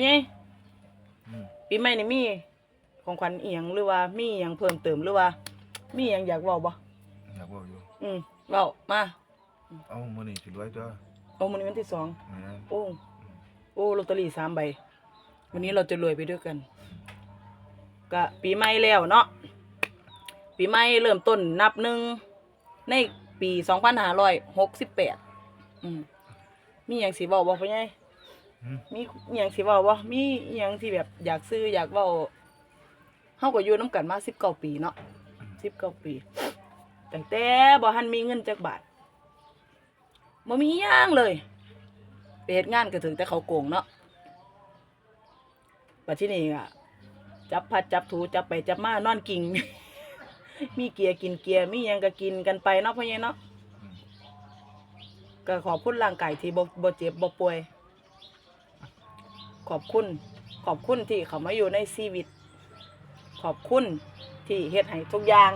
พี่ใหญ่อืม ปีใหม่นี่มีของขวัญอีหยังหรือว่ามีอีหยังเพิ่มเติมหรือว่า มีอีหยังอยากเว้าบ่อยากบอกอยู่ อืมเว้ามาเอามื้อนี้สิรวยตัวโอ้มื้อนี้วันที่สองแม่นโอ้ โอ้ลอตเตอรี่สามใบ วันนี้เราจะรวยไปด้วยกัน ก็ปีใหม่แล้วเนาะ ปีใหม่เริ่มต้นนับหนึ่งในปีสองพันห้าร้อยหกสิบแปดมีอย่างสีบอกบอกพ่อใหญ่อื มมีอหย่างสิเว้าบ่มีอหย่างที่แบบอยากซื้ออยากเว้าเฮาก็อยู่นํกันมา19ปีเนาะ19ปีตั้งแต่บ่ทันมีเงินจักบาทบ่มีหยังเลยไปเฮ็ดงานก็ถึงแต่เขาโกงเนาะบัดที่นี่ก็จับพัดจับถูจับไปจับมานอนกิ่ง มีเกียร์กินเกียร์มีหยังก็กินกันไปเนาะพ่อใหญ่เนาะอืมก็ขอบคุณร่างกายที่บ่บ่เจ็บบ่ป่วย ขอบคุณ ขอบคุณที่เขามาอยู่ในชีวิต ขอบคุณที่เฮ็ดให้ทุกอย่าง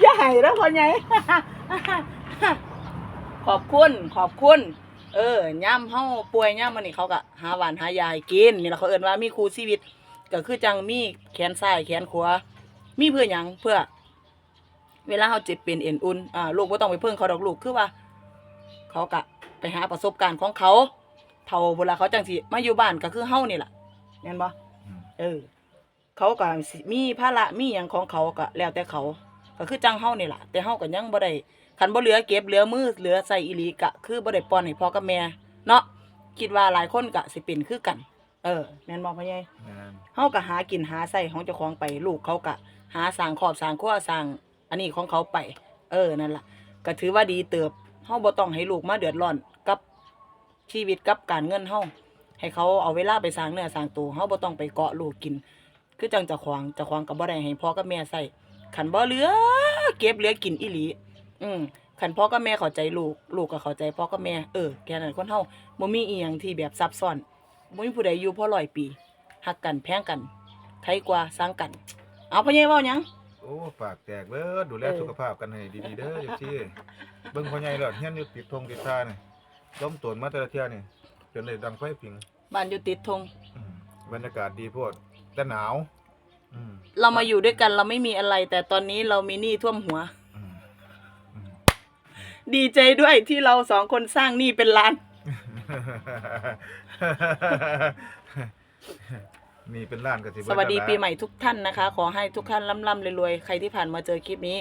อย่าให้แล้วพ่อใหญ่ขอบคุณ ขอบคุณ เออย่ำเฮาป่วยย่ำมันนี่เขาก็หาหวานหายาให้กินนี่ล่ะเขาเอิ้นว่ามีครูชีวิต ก็คือจังมีแขนซ้ายแขนขวามีเพื่อหยังเพื่อ เวลาเขาเจ็บเป็นเอ็นอุ่นอ่าลูกบ่ต้องไปเพิ่งเขาดอกลูกคือว่า เขากะไปหาประสบการณ์ของเขา เท่าเวลาเขาจังสิมาอยู่บ้านก็คือเฮานี่ล่ะแม่นบ่อืมเออ เขาก็สิมีภาระมีหยังของเขาก็แล้วแต่เขา ก็คือจังเฮานี่ล่ะ แต่เฮาก็ยังบ่ได้คันบ่เหลือเก็บเหลือมือเหลือใส่อีหลีก็คือบ่ได้ป้อนให้พ่อกับแม่เนาะคิดว่าหลายคนก็สิเป็นคือกัน เออแม่นบ่พ่อใหญ่แม่นเฮาก็หากินหาใส่ของเจ้าของไปลูกเขาก็หาสร้างครอบสร้างครัวสร้างอันนี้ของเขาไป เออนั่นล่ะก็ถือว่าดีเติบเฮาบ่ต้องให้ลูกมาเดือดร้อนกับ ชีวิตกับการเงินเฮาให้เขาเอาเวลาไปสร้างเนื้อสร้างตัวเฮาบ่ต้องไปเกาะลูกกิน คือจังเจะขวางเจะขวางก็บ่ได้ให้พ่อกับแม่ใส่คันบ่เหลือ เก็บเหลือกินอีหลี อืมคันพ่อกับแม่เข้าใจลูก ลูกก็เข้าใจพ่อกับแม่เออแค่นั้นคนเฮาบ่มีอีหยังที่แบบซับซ้อนบ่มีผู้ใดอยู่พอร้อยปีฮักกันแพงกันไทยกว่าสร้างกัน เอาพ่อใหญ่เว้าหยังโอ้ปากแตกเบิดดูแลเออสุขภาพกันให้ดีๆเด้อจังซี่เบิ่งพ่อใหญ่แล้วเฮียนอยู่ติดธงติดท่านี่ ล้มตวนมาแต่ละเที่ยนี่จนได้ดังไฟผิงบ้านอยู่ติดธงอืมบรรยากาศดีโพดแต่หนาว อืมเรามาอยู่ด้วยกันเราไม่มีอะไร แต่ตอนนี้เรามีหนี้ท่วมหัว อืมอืม ดีใจด้วยที่เราสองคนสร้างหนี้เป็นล้าน นี่เป็นร้านกสิสวัสดีปีใหม่ทุกท่านนะคะ ขอให้ทุกท่านร่ำๆรวยๆใครที่ผ่านมาเจอคลิปนี้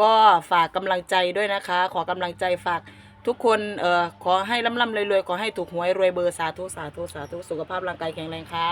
ก็ฝากกำลังใจด้วยนะคะ ขอกำลังใจฝาก ทุกคนเอ่อขอให้ร่ำๆรวยๆขอให้ถูกหวยรวยเบอร์สาธุสาธุสาธุสุขภาพร่างกายแข็งแรงค่ะ